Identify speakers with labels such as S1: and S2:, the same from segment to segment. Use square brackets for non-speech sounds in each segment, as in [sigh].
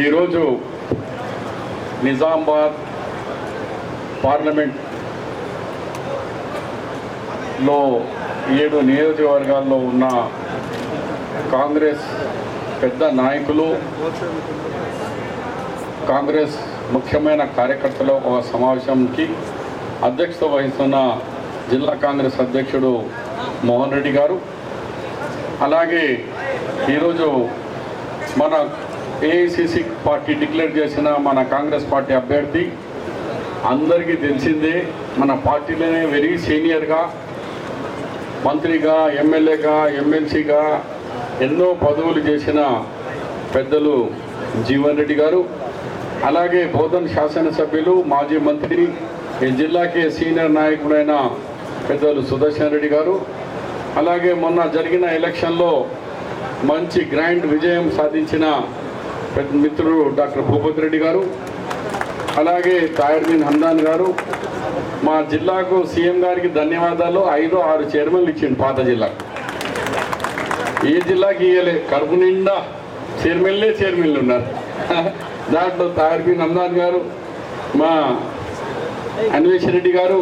S1: ఈరోజు నిజామాబాద్ పార్లమెంట్లో ఏడు నియోజకవర్గాల్లో ఉన్న కాంగ్రెస్ పెద్ద నాయకులు కాంగ్రెస్ ముఖ్యమైన కార్యకర్తల ఒక సమావేశంకి అధ్యక్షత వహిస్తున్న జిల్లా కాంగ్రెస్ అధ్యక్షుడు మోహన్ రెడ్డి గారు. అలాగే ఈరోజు మన ఏఐసిసి పార్టీ డిక్లేర్ చేసిన మన కాంగ్రెస్ పార్టీ అభ్యర్థి అందరికీ తెలిసిందే మన పార్టీలోనే వెరీ సీనియర్గా మంత్రిగా ఎమ్మెల్యేగా ఎమ్మెల్సీగా ఎన్నో పదవులు చేసిన పెద్దలు జీవన్ రెడ్డి గారు అలాగే బోధన్ శాసనసభ్యులు మాజీ మంత్రి ఈ జిల్లాకి సీనియర్ నాయకుడైన పెద్దలు సుదర్శన్ రెడ్డి గారు అలాగే మొన్న జరిగిన ఎలక్షన్లో మంచి గ్రాండ్ విజయం సాధించిన మిత్రుడు డాక్టర్ భూపతి రెడ్డి గారు అలాగే తాయర్మీన్ హందాన్ గారు మా జిల్లాకు సీఎం గారికి ధన్యవాదాలు. ఐదు ఆరు చైర్మన్లు ఇచ్చిండు పాత జిల్లాకు ఏ జిల్లాకి ఇయ్యలే? కడుపు నిండా చైర్మన్లే చైర్మన్లు ఉన్నారు. [laughs] దాంట్లో తాయర్మీన్ హందాన్ గారు మా అన్వేష్ రెడ్డి గారు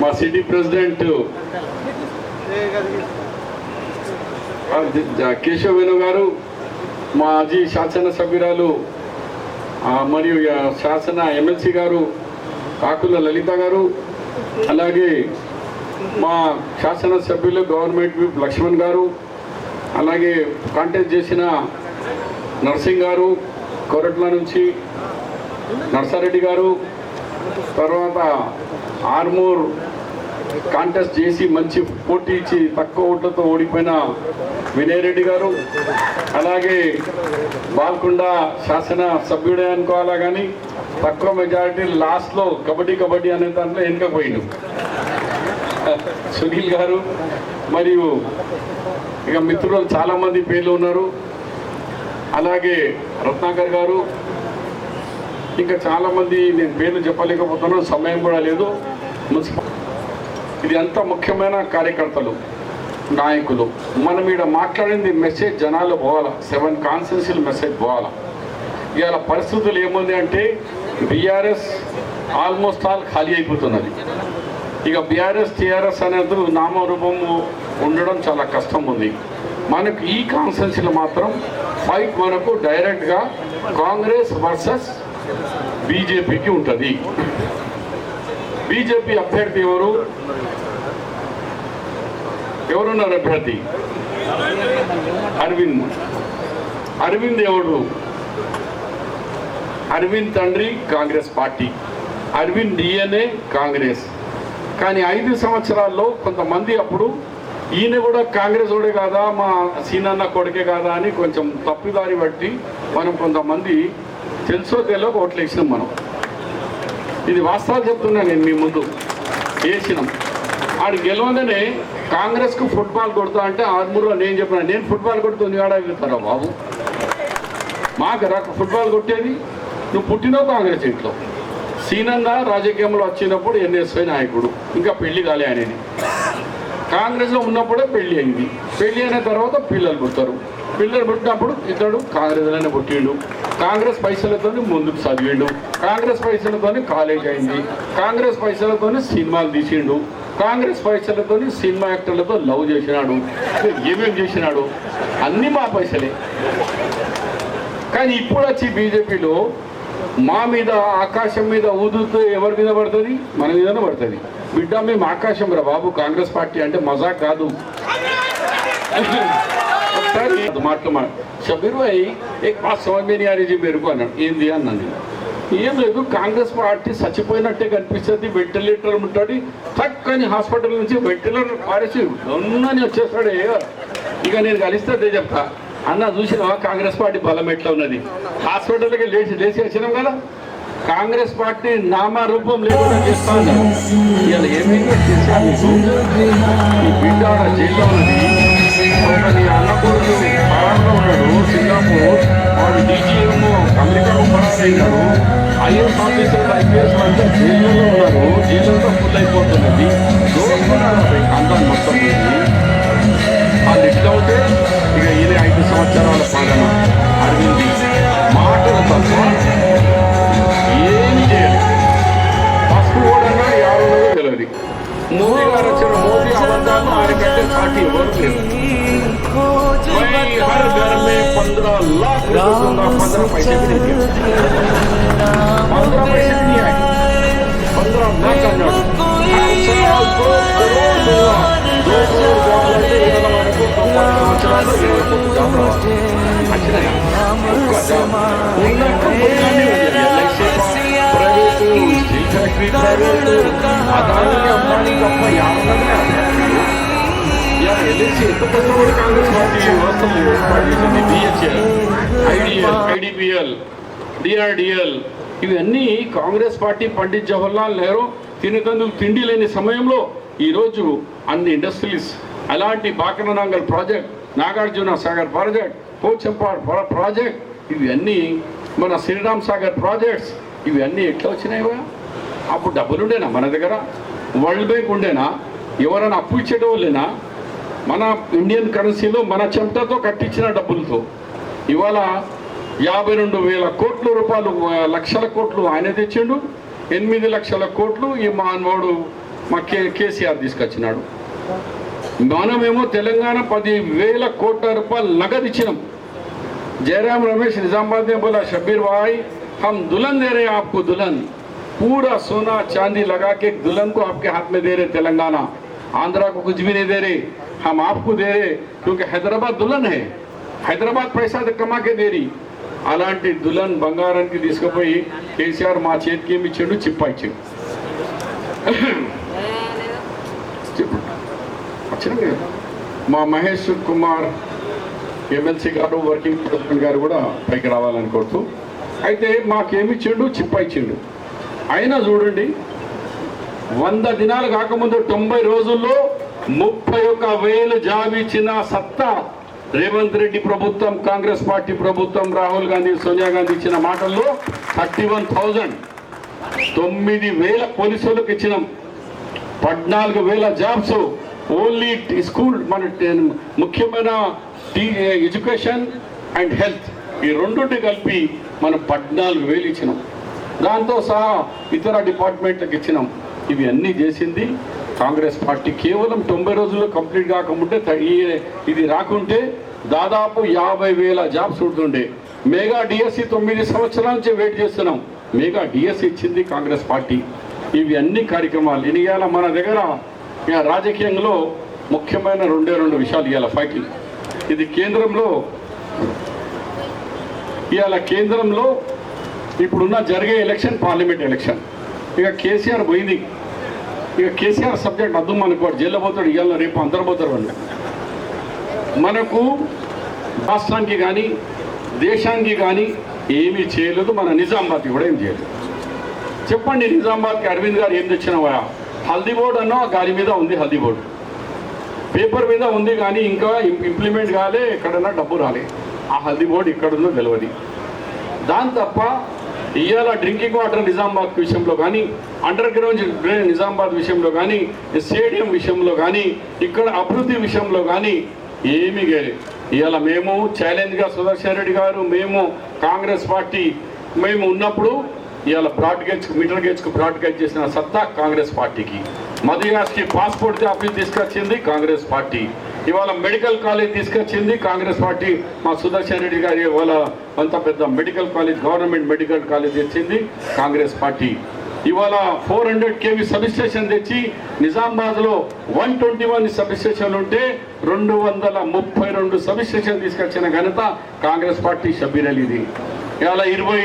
S1: మా సిటీ ప్రెసిడెంట్ కేశవ వేణు గారు మాజీ శాసనసభ్యురాలు మరియు శాసన ఎమ్మెల్సీ గారు కాకుల లలిత గారు అలాగే మా శాసనసభ్యులు గవర్నమెంట్ విప్ లక్ష్మణ్ గారు అలాగే కాంటాక్ట్ చేసిన నర్సింగ్ గారు కొరట్ల నుంచి నర్సారెడ్డి గారు తర్వాత ఆర్మూర్ కాంటెస్ట్ చేసి మంచి పోటీ ఇచ్చి తక్కువ ఓట్లతో ఓడిపోయిన వినయ్ రెడ్డి గారు అలాగే బాల్కొండ శాసన సభ్యుడే అనుకోవాలా కానీ తక్కువ మెజారిటీ లాస్ట్లో కబడ్డీ కబడ్డీ అనే దాంట్లో వెనుకపోయిండు సునీల్ గారు మరియు ఇక మిత్రులు చాలామంది పేర్లు ఉన్నారు. అలాగే రత్నాకర్ గారు ఇంకా చాలామంది నేను పేర్లు చెప్పలేకపోతున్నాను సమయం కూడా లేదు. మున్సిపల్ ఇది అంత ముఖ్యమైన కార్యకర్తలు నాయకులు. మనం ఇక్కడ మాట్లాడింది మెసేజ్ జనాలు పోవాలా? సెవెన్ కాన్సెన్సీలు మెసేజ్ పోవాలా? ఇవాళ పరిస్థితులు ఏముంది అంటే బీఆర్ఎస్ ఆల్మోస్ట్ ఆల్ ఖాళీ అయిపోతున్నది. ఇక బీఆర్ఎస్ టీఆర్ఎస్ అనేది నామరూపము ఉండడం చాలా కష్టం ఉంది. మనకు ఈ కాన్సెన్సీలో మాత్రం ఫైట్ మనకు డైరెక్ట్గా కాంగ్రెస్ వర్సెస్ బీజేపీకి ఉంటుంది. బీజేపీ అభ్యర్థి ఎవరు? ఎవరున్నారు అభ్యర్థి? అరవింద్. అరవింద్ ఎవడు అరవింద్ తండ్రి కాంగ్రెస్ పార్టీ. అరవింద్ డిఎన్ఏ కాంగ్రెస్. కానీ ఐదు సంవత్సరాల్లో కొంతమంది అప్పుడు ఈయన కూడా కాంగ్రెస్ ఓడే కాదా మా సీనన్న కొడుకే కాదా అని కొంచెం తప్పిదారి బట్టి మనం కొంతమంది తెలుసో తెలియక ఓట్లు వేసినాం మనం. ఇది వాస్తవాలు చెప్తున్నా నేను మీ ముందు. వేసినాం. ఆడు గెలవగానే కాంగ్రెస్కు ఫుట్బాల్ కొడతా అంటే ఆర్మూర్లో నేను చెప్పిన నేను ఫుట్బాల్ కొడుతుంది ఆడ వెళ్తారా బాబు? మాకు రాక ఫుట్బాల్ కొట్టేది నువ్వు పుట్టినావు కాంగ్రెస్ ఇంట్లో. సీనంగా రాజకీయంలో వచ్చినప్పుడు ఎన్ఎస్ఐ నాయకుడు ఇంకా పెళ్ళి కాలే అనేది కాంగ్రెస్లో ఉన్నప్పుడే పెళ్ళి అయింది. పెళ్ళి అయిన తర్వాత పిల్లలు పుడతారు. పిల్లలు పుట్టినప్పుడు ఇతడు కాంగ్రెస్లోనే పుట్టిండు. కాంగ్రెస్ పైసలతో ముందుకు చదివిండు కాంగ్రెస్ పైసలతో కాలేజ్ అయింది. కాంగ్రెస్ పైసలతో సినిమాలు తీసిండు. కాంగ్రెస్ పైసలతో సినిమా యాక్టర్లతో లవ్ చేసినాడు. ఏమేమి చేసినాడు? అన్నీ మా పైసలే. కానీ ఇప్పుడు వచ్చి బీజేపీలో మా మీద ఆకాశం మీద ఊదుతూ ఎవరి మీద పడుతుంది? మన మీదనే పడుతుంది. బిడ్డ మేము ఆకాశం రా బాబు. కాంగ్రెస్ పార్టీ అంటే మజాక్ కాదు. దుమార్తో మాట్లాడు షబీర్ భాయ్ एक बात समझ में नहीं आ रही जी मेरे को అన్నాడు. ఏంది అన్నాను ఏం లేదు కాంగ్రెస్ పార్టీ చచ్చిపోయినట్టే కనిపిస్తుంది వెంటిలేటర్ ఉంటుంది చక్కని హాస్పిటల్ నుంచి వెంటిలేటర్ పారేసి ఉన్నని వచ్చేస్తాడే ఇక నేను కలిస్తే చెప్తా. అన్న చూసినావా కాంగ్రెస్ పార్టీ బలం ఎట్లా ఉన్నది? హాస్పిటల్కి లేచి లేచి వచ్చినాం కదా. కాంగ్రెస్ పార్టీ నామరూపం లేకుండా చేస్తాను ఇలా ఏమైనా చేశాను బిడ్డ జైల్లో ఉన్నది. ఒక నీ అన్నపూర్లు సింగపూర్ వాడు డీజీఎం అమెరికాకు పరారైనాడు ఐఎస్ ఐపీఎస్ అంతా జైల్లో ఉన్నారు జైల్లో ఫుల్ అయిపోతున్నది దోచుకున్నారు మొత్తం వాళ్ళు ఇట్లా ఇక ఇది ఐదు సంవత్సరాల పాలన Arvind Congress party BHL IDL IDPL DRDL ఇవన్నీ కాంగ్రెస్ పార్టీ పండిత్ జవహర్లాల్ నెహ్రూ తినకందుకు తిండి లేని సమయంలో ఈరోజు అన్ని ఇండస్ట్రీస్ అలాంటి Bhakra Nangal project Nagarjuna Sagar project Pochampad project ఇవన్నీ మన శ్రీరామ్ సాగర్ ప్రాజెక్ట్స్ ఇవన్నీ ఎట్లా వచ్చినాయివా అప్పుడు డబ్బులు ఉండేనా మన దగ్గర? వరల్డ్ బ్యాంక్ ఉండేనా? ఎవరైనా అప్పు ఇచ్చేటోళ్ళేనా? మన ఇండియన్ కరెన్సీలో మన చెంతతో కట్టించిన డబ్బులతో. ఇవాళ యాభై రెండు వేల కోట్ల రూపాయలు లక్షల కోట్లు ఆయన తెచ్చిండు. ఎనిమిది లక్షల కోట్లు ఈ మానవుడు మా కే కేసీఆర్ తీసుకొచ్చినాడు. మనమేమో తెలంగాణ పది వేల కోట్ల రూపాయలు నగదు ఇచ్చినాం. जयराम रमेश निजामाबाद ने बोला शब्बीर भाई हम दुल्हन दे रहे हैं आपको दुल्हन पूरा सोना चांदी लगा के एक दुल्हन को आपके हाथ में दे रहे तेलंगाना आंध्रा को कुछ भी नहीं दे रहे हम आपको दे रहे क्योंकि हैदराबाद दुल्हन है హైదరాబాద్ పైసా కమా కే దేరి అలాంటి దుల్హన్ బంగారానికి తీసుకుపోయి కేసీఆర్ మా చేతికి ఏమి ఇచ్చిండు చిప్ప ఇచ్చిండు చెప్పు. వచ్చింది కదా. మా మహేష్ కుమార్ ఎమ్మెల్సీ గారు వర్కింగ్ ప్రెసిడెంట్ గారు కూడా పైకి రావాలని కోరుతూ అయితే మాకేమి ఇచ్చిండు? చిప్ప ఇచ్చిండు. అయినా చూడండి వంద దినాలు కాకముందు తొంభై రోజుల్లో ముప్పై ఒక్క వేలు జాబ్ ఇచ్చిన సత్తా రేవంత్ రెడ్డి ప్రభుత్వం కాంగ్రెస్ పార్టీ ప్రభుత్వం రాహుల్ గాంధీ సోనియా గాంధీ ఇచ్చిన మాటల్లో థర్టీ వన్ థౌజండ్. తొమ్మిది వేల పోలీసులకు ఇచ్చినాం. పద్నాలుగు వేల జాబ్స్. ఓన్లీ స్కూల్ మన ముఖ్యమైన ఎడ్యుకేషన్ అండ్ హెల్త్ ఈ రెండుంటి కలిపి మనం పద్నాలుగు వేలు ఇచ్చినాం. దాంతో సహా ఇతర డిపార్ట్మెంట్లకు ఇచ్చినాం. ఇవి అన్నీ చేసింది కాంగ్రెస్ పార్టీ. కేవలం తొంభై రోజుల్లో కంప్లీట్ కాకముంటే ఇది రాకుంటే దాదాపు యాభై వేల జాబ్స్ ఉంటుండే. మెగా డిఎస్సి తొమ్మిది సంవత్సరాల నుంచి వెయిట్ చేస్తున్నాం. మెగా డిఎస్సి ఇచ్చింది కాంగ్రెస్ పార్టీ. ఇవి అన్ని కార్యక్రమాలు. ఇవాళ మన దగ్గర రాజకీయంలో ముఖ్యమైన రెండే రెండు విషయాలు ఇవాళ ఫైటింగ్ ఇది కేంద్రంలో ఇవాళ కేంద్రంలో ఇప్పుడున్న జరిగే ఎలక్షన్ పార్లమెంట్ ఎలక్షన్. ఇక కేసీఆర్ పోయింది. ఇక కేసీఆర్ సబ్జెక్ట్ అర్థం అనుకోడు జైల్లో పోతాడు ఇవాళ రేపు అందరు పోతారు వాళ్ళు మనకు రాష్ట్రానికి కానీ దేశానికి కానీ ఏమీ చేయలేదు. మన నిజామాబాద్కి కూడా ఏం చేయలేదు. చెప్పండి నిజామాబాద్కి అరవింద్ గారు ఏం తెచ్చినవా? హల్దీ బోర్డు అన్నో గాలి మీద ఉంది హల్దీ బోర్డు. పేపర్ మీద ఉంది కానీ ఇంకా ఇంప్లిమెంట్ కాలే ఎక్కడన్నా డబ్బు రాలే. ఆ హల్దీ బోర్డు ఇక్కడ తెలియదు దాని తప్ప ఇవాళ డ్రింకింగ్ వాటర్ నిజామాబాద్ విషయంలో కానీ అండర్ గ్రౌండ్ డ్రైన్ నిజామాబాద్ విషయంలో కానీ స్టేడియం విషయంలో కానీ ఇక్కడ అభివృద్ధి విషయంలో కానీ ఏమీ లేదు ఇవాళ మేము ఛాలెంజ్గా సుదర్శన్ రెడ్డి గారు మేము కాంగ్రెస్ పార్టీ మేము ఉన్నప్పుడు ఇవాళ బ్రాడ్ గేజ్ మీటర్ గేజ్కు బ్రాడ్ గేజ్ చేసిన సత్తా కాంగ్రెస్ పార్టీకి. మధుయాస్కి పాస్పోర్ట్ ఆఫీస్ తీసుకొచ్చింది కాంగ్రెస్ పార్టీ. ఇవాళ మెడికల్ కాలేజ్ తీసుకొచ్చింది కాంగ్రెస్ పార్టీ. మా సుదర్శన్ రెడ్డి గారి ఇవాళ అంత పెద్ద medical college government medical college తెచ్చింది కాంగ్రెస్ పార్టీ. ఇవాళ ఫోర్ హండ్రెడ్ కేవీ సబ్స్టేషన్ తెచ్చి నిజామాబాద్లో వన్ ట్వంటీ వన్ సబ్స్టేషన్ ఉంటే రెండు వందల ముప్పై రెండు సబ్స్టేషన్ తీసుకొచ్చిన ఘనత కాంగ్రెస్ పార్టీ షబీర్ అలీది. ఇవాళ ఇరవై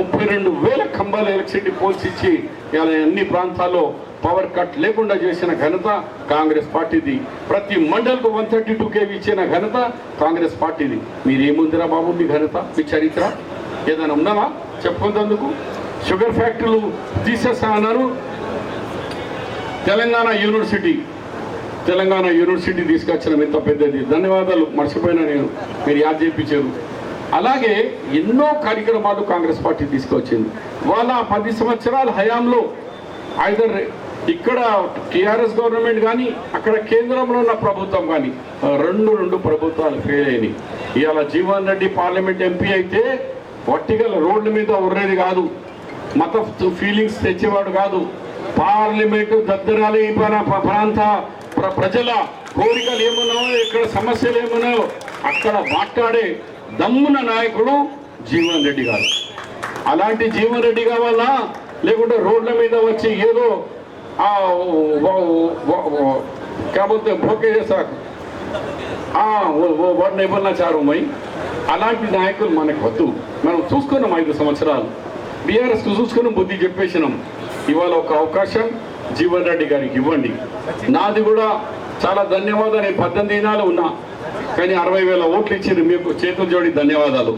S1: ముప్పై రెండు వేల కంబాల ఎలక్ట్రిసిటీ పోల్స్ ఇచ్చి ఇవాళ అన్ని ప్రాంతాల్లో పవర్ కట్ లేకుండా చేసిన ఘనత కాంగ్రెస్ పార్టీది. ప్రతి మండల్కు వన్ థర్టీ టూ కేవీ ఇచ్చిన ఘనత కాంగ్రెస్ పార్టీది. మీరేముందిరా బాబు మీ ఘనత మీ చరిత్ర? ఏదైనా ఉన్నావా చెప్పుకున్నందుకు షుగర్ ఫ్యాక్టరీలు తీసేస్తా అన్నారు తెలంగాణ యూనివర్సిటీ తెలంగాణ యూనివర్సిటీ తీసుకొచ్చిన ఇంత పెద్దది. ధన్యవాదాలు మర్చిపోయినా నేను. మీరు యాద్ చేయించారు. అలాగే ఎన్నో కార్యక్రమాలు కాంగ్రెస్ పార్టీ తీసుకొచ్చింది. వాళ్ళ పది సంవత్సరాల హయాంలో ఐదర్ ఇక్కడ టీఆర్ఎస్ గవర్నమెంట్ కానీ అక్కడ కేంద్రంలో ఉన్న ప్రభుత్వం కానీ రెండు రెండు ప్రభుత్వాలు ఫెయిల్ అయినాయి. ఇవాళ జీవన్ రెడ్డి పార్లమెంట్ ఎంపీ అయితే వట్టిగల రోడ్ల మీద ఉర్రేది కాదు. మత ఫీలింగ్స్ తెచ్చేవాడు కాదు. పార్లమెంటు దగ్గరాలి ప్రాంత ప్రజల కోరికలు ఏమున్నాయో ఇక్కడ సమస్యలు ఏమున్నాయో అక్కడ మాట్లాడే దమ్మున నాయకుడు జీవన్ రెడ్డి గారు. అలాంటి జీవన్ రెడ్డి కావాలా? లేకుంటే రోడ్ల మీద వచ్చి ఏదో ఆ बोलते हैं भोके కాకపోతే భోకే చేస్తారు వాడిని ఇవ్వాలన్నా చారు మై అలాంటి నాయకులు మనకు వద్దు మనం చూసుకున్నాం ఐదు సంవత్సరాలు బీఆర్ఎస్ చూసుకుని బుద్ధి చెప్పేసినాం ఇవాళ ఒక అవకాశం జీవన్ రెడ్డి గారికి ఇవ్వండి నాది కూడా చాలా ధన్యవాదాలు నేను పద్దెనిమిది దినాలు ఉన్నా కానీ అరవై వేల ఓట్లు ఇచ్చింది మీకు చేతులు జోడి ధన్యవాదాలు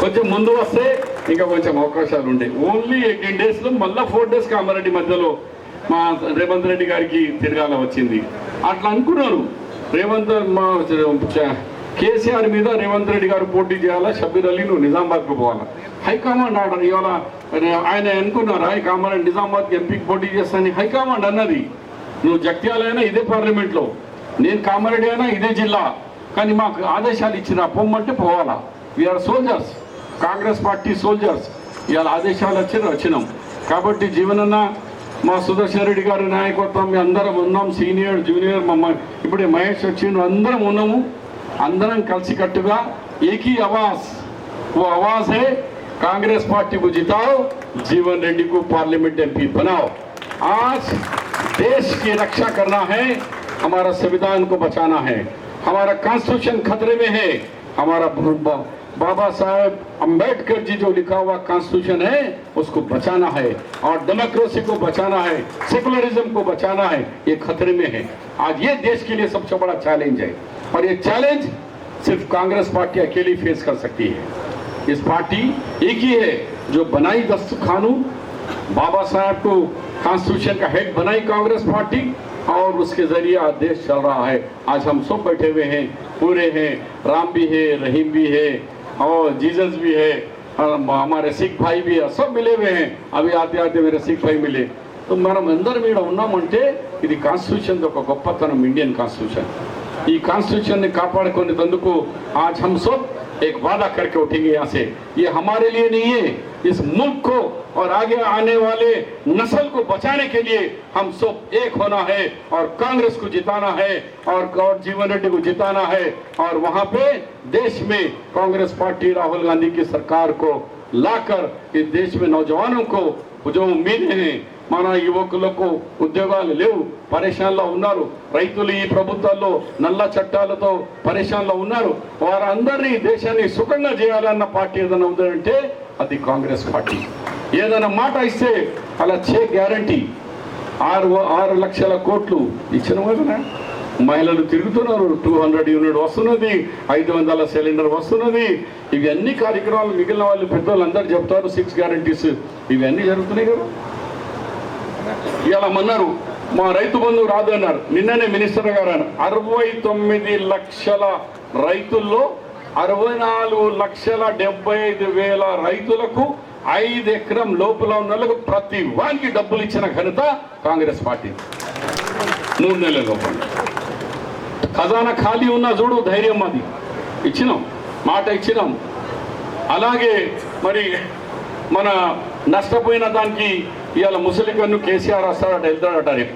S1: కొంచెం ముందు వస్తే ఇంకా కొంచెం అవకాశాలు ఉండే ఓన్లీ ఎయిటీన్ డేస్లో మళ్ళీ ఫోర్ డేస్ కామారెడ్డి మధ్యలో మా రేవంత్ రెడ్డి గారికి తిరగాల వచ్చింది. అట్లా అనుకున్నారు. రేవంత్ మా చ- కేసీఆర్ మీద రేవంత్ రెడ్డి గారు పోటీ చేయాలా? షబీర్ అలీ నువ్వు నిజామాబాద్కు పోవాలా? హైకమాండ్ ఆర్డర్ ఇవాళ ఆయన అనుకున్నారు. హైకమాండ్ నిజామాబాద్కి ఎంపీకి పోటీ చేస్తానని హైకమాండ్ అన్నది. నువ్వు జగ్త్యాలైనా ఇదే పార్లమెంట్లో. నేను కామారెడ్డి అయినా ఇదే జిల్లా. కానీ మాకు ఆదేశాలు ఇచ్చిన పొమ్మంటే పోవాలా? We're soldiers Congress party soldiers ఇవాళ ఆదేశాలు వచ్చిన వచ్చినాం. కాబట్టి జీవనన్న మా సుదర్శన్ రెడ్డి గారి నాయకత్వం మేము అందరం ఉన్నాం సీనియర్ జూనియర్ మమ్మ ఇప్పుడే మహేష్ వచ్చిండు అందరం ఉన్నాము అందరం కలిసికట్టుగా ఏకీ ఆవాజ్ वो आवाज है कांग्रेस पार्टी को जिताओ जीवन रेड्डी को पार्लियामेंट एमपी बनाओ आज देश की रक्षा करना है हमारा संविधान को बचाना है हमारा कॉन्स्टिट्यूशन खतरे में है हमारा ब- बाबा साहेब अंबेडकर जी जो लिखा हुआ कॉन्स्टिट्यूशन है, उसको बचाना है और डेमोक्रेसी को बचाना है सेकुलरिज्म को बचाना है, ये खतरे में है। आज ये देश के लिए सबसे बड़ा चैलेंज है और ये चैलेंज सिर्फ़ कांग्रेस पार्टी अकेली फेस कर सकती है। इस पार्टी एक ही है जो बनाई दस्त कानून बाबा साहब को कॉन्स्टिट्यूशन का हेड बनाई कांग्रेस पार्टी और उसके ज़रिए आज देश चल रहा है। आज हम सब बैठे हुए हैं, पूरे हैं, राम भी है, रहीम भी है और जीसस भी है हमारे सिख भाई भी है सब मिले हुए हैं। అవి आते आते मेरे सिख भाई मिले। तो మనం అందరం ఇక్కడ ఉన్నామంటే ఇది కాన్స్టిట్యూషన్ ఒక గొప్పతనం ఇండియన్ కాన్స్టిట్యూషన్ ఈ కాన్స్టిట్యూషన్ని కాపాడుకునేందుకు ఆజ్ హమ్ एक वादा करके उठेंगे यहाँ से। ये हमारे लिए नहीं है। इस मुल्क को और आगे आने वाले नस्ल को बचाने के लिए हम सब एक होना है और कांग्रेस को जिताना है और, और जीवन रेड्डी को जिताना है और वहाँ पे देश में कांग्रेस पार्टी राहुल गांधी की सरकार को लाकर इस देश में नौजवानों को जो उम्मीदें हैं మన యువకులకు ఉద్యోగాలు లేవు పరేషాన్లో ఉన్నారు. రైతులు ఈ ప్రభుత్వాల్లో నల్ల చట్టాలతో పరేషాన్లో ఉన్నారు. వారందరినీ దేశాన్ని సుఖంగా చేయాలన్న పార్టీ ఏదైనా ఉందంటే అది కాంగ్రెస్ పార్టీ. ఏదైనా మాట ఇస్తే అలా చే గ్యారంటీ. ఆరు ఆరు లక్షల కోట్లు ఇచ్చిన కదా మహిళలు తిరుగుతున్నారు టూ హండ్రెడ్ యూనిట్ వస్తున్నది ఐదు వందల సిలిండర్ వస్తున్నది. ఇవి అన్ని కార్యక్రమాలు మిగిలిన వాళ్ళు పెద్దవాళ్ళు అందరు చెప్తారు సిక్స్ గ్యారంటీస్. ఇవన్నీ జరుగుతున్నాయి కదా. ఇలా అన్నారు మా రైతు బంధు రాదు అన్నారు. నిన్ననే మినిస్టర్ గారు అన్నారు. అరవై తొమ్మిది లక్షల రైతుల్లో అరవై నాలుగు లక్షల డెబ్బై ఐదు వేల రైతులకు ఐదు ఎకరం లోపల ఉన్న వాళ్ళకు ప్రతి వానికి డబ్బులు ఇచ్చిన ఘనత కాంగ్రెస్ పార్టీ. మూడు నెలల లోపల. ఖజానా ఖాళీ ఉన్నా చూడు ధైర్యం అది ఇచ్చినాం. మాట ఇచ్చినాం. అలాగే మరి మన నష్టపోయిన దానికి ఇవాళ ముసలికన్ను కేసీఆర్ వస్తాడట వెళ్తాడట రేపు.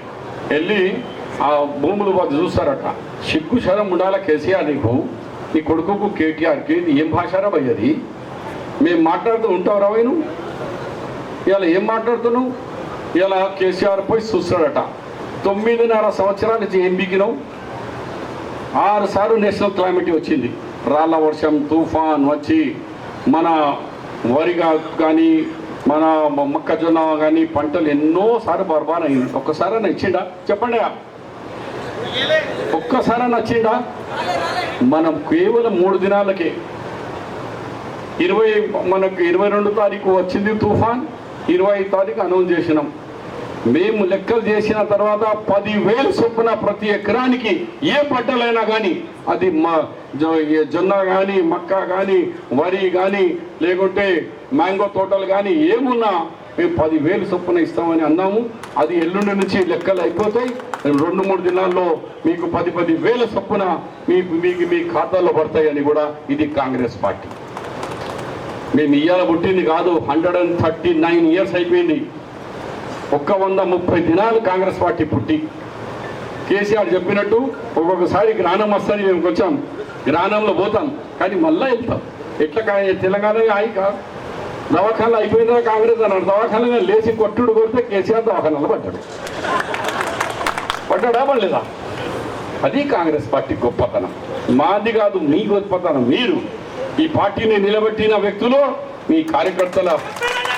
S1: వెళ్ళి ఆ భూములు వాళ్ళు చూస్తారట. సిగ్గు శరం ఉండాలా కేసీఆర్ నీకు? నీ కొడుకుకు కేటీఆర్కి ఏం భాషారా భయ్ మేము మాట్లాడుతూ ఉంటావు నువ్వు ఇవాళ ఏం మాట్లాడుతున్నావు? ఇవాళ కేసీఆర్ పోయి చూస్తాడట. తొమ్మిదిన్నర సంవత్సరాల నుంచి ఏం బిగినావు? ఆరు సార్లు నేషనల్ క్లైమేట్ వచ్చింది. రాళ్ళ వర్షం తుఫాన్ వచ్చి మన వరిగా కానీ మన మొక్కజొన్న కానీ పంటలు ఎన్నోసార్లు బర్బాన్ అయింది. ఒక్కసారైనా నచ్చిండా చెప్పండి ఒక్కసారి వచ్చిండా మనం కేవలం మూడు దినాలకే ఇరవై మనకు ఇరవై రెండు తారీఖు వచ్చింది తుఫాన్ ఇరవై తారీఖు అనౌన్స్ చేసినాం. మేము లెక్కలు చేసిన తర్వాత పదివేలు చొప్పున ప్రతి ఎకరానికి ఏ పంటలైనా కానీ అది మా జొన్న కానీ మక్క కానీ వరి కానీ లేకుంటే మ్యాంగో తోటలు కానీ ఏమున్నా మేము పదివేలు చొప్పున ఇస్తామని అన్నాము. అది ఎల్లుండి నుంచి లెక్కలు అయిపోతాయి. రెండు మూడు దినాల్లో మీకు పది పది వేల చొప్పున మీకు మీకు మీ ఖాతాలో పడతాయని కూడా ఇది కాంగ్రెస్ పార్టీ. మేము ఇయ్యాల పుట్టింది కాదు hundred and thirty nine years అయిపోయింది. ఒక్క వంద ముప్పై దినాలు కాంగ్రెస్ పార్టీ పుట్టి. కేసీఆర్ చెప్పినట్టు ఒక్కొక్కసారి జ్ఞానం వస్తుంది మేము కొంచెం జ్ఞానంలో పోతాం కానీ మళ్ళీ వెళ్తాం. ఎట్లా తెలంగాణ అయి కాదు దవాఖాన అయిపోయిందా కాంగ్రెస్ అన్నాడు. దవాఖాన లేచి కొట్టుడు కొడితే కేసీఆర్ దవాఖానలో పడ్డాడు. పడ్డాడా పడలేదా? అది కాంగ్రెస్ పార్టీ గొప్పతనం. మాది కాదు మీ గొప్పతనం. మీరు ఈ పార్టీని నిలబెట్టిన వ్యక్తులు మీ కార్యకర్తల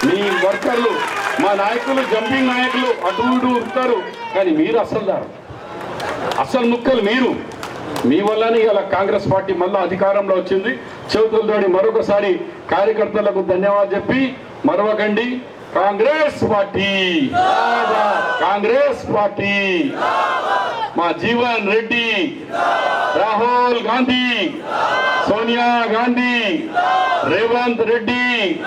S1: మీ వర్కర్లు మా నాయకులు జంపింగ్ నాయకులు అటు ఇటు ఉంటారు కానీ మీరు అసలు దారు. అసలు ముక్కలు మీరు. మీ వల్లనే ఇలా కాంగ్రెస్ పార్టీ మళ్ళీ అధికారంలో వచ్చింది. చేతులతోని మరొకసారి కార్యకర్తలకు ధన్యవాదాలు చెప్పి మరవకండి. కాంగ్రెస్ పార్టీ. కాంగ్రెస్ పార్టీ. మా జీవన్ రెడ్డి. రాహుల్ గాంధీ. సోనియా గాంధీ. రేవంత్ రెడ్డి.